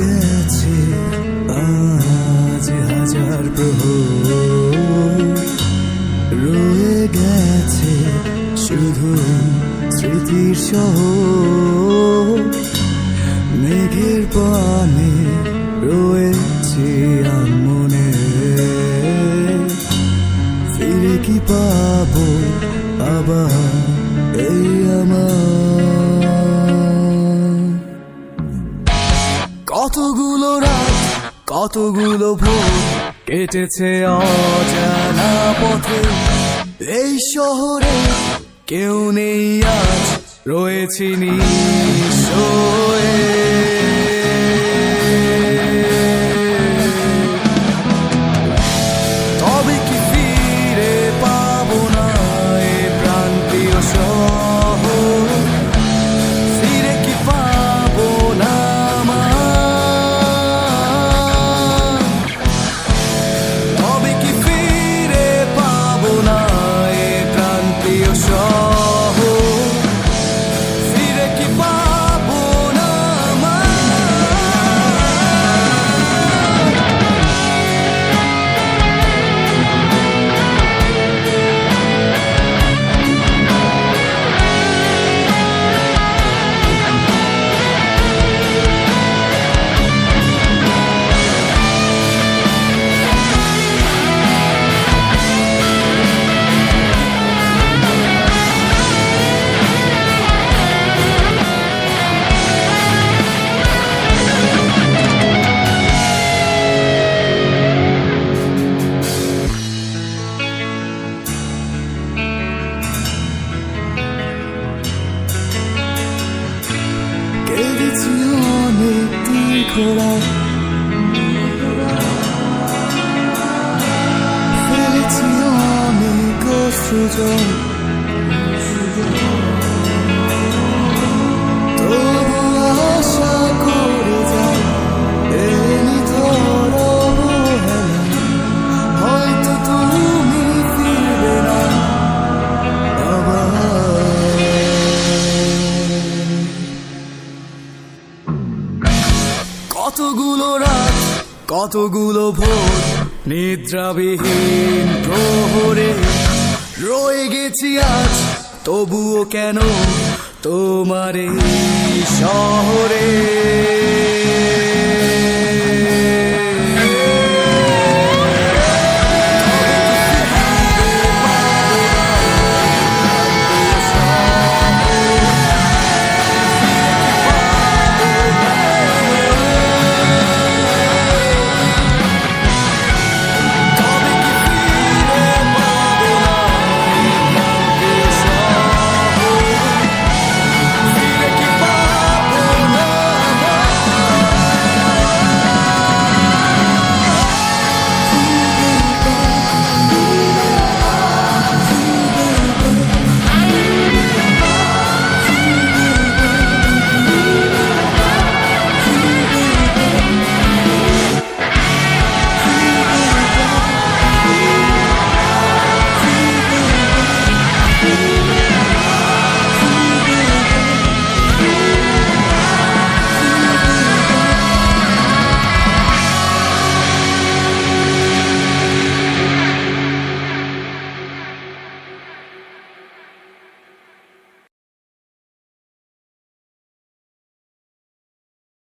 গেছে। আজ হাজার প্রহর রয়ে গেছে শুধু স্মৃতির সহ মেঘের পানে রয়েছে আমনে ফিরে কি পাবো আবার কতগুলো ভোর কেটেছে অজানা পথে। এই শহরে কেউ নেই আজ রয়েছি নিশ্চয়ে প্রান্তীয় শহর সুযোগ করে হয়তো কতগুলো রাত কতগুলো ভোর নিদ্রাবিহীন প্রহরে রয়ে গেছি আজ। তবুও কেন তোমারে শহরে?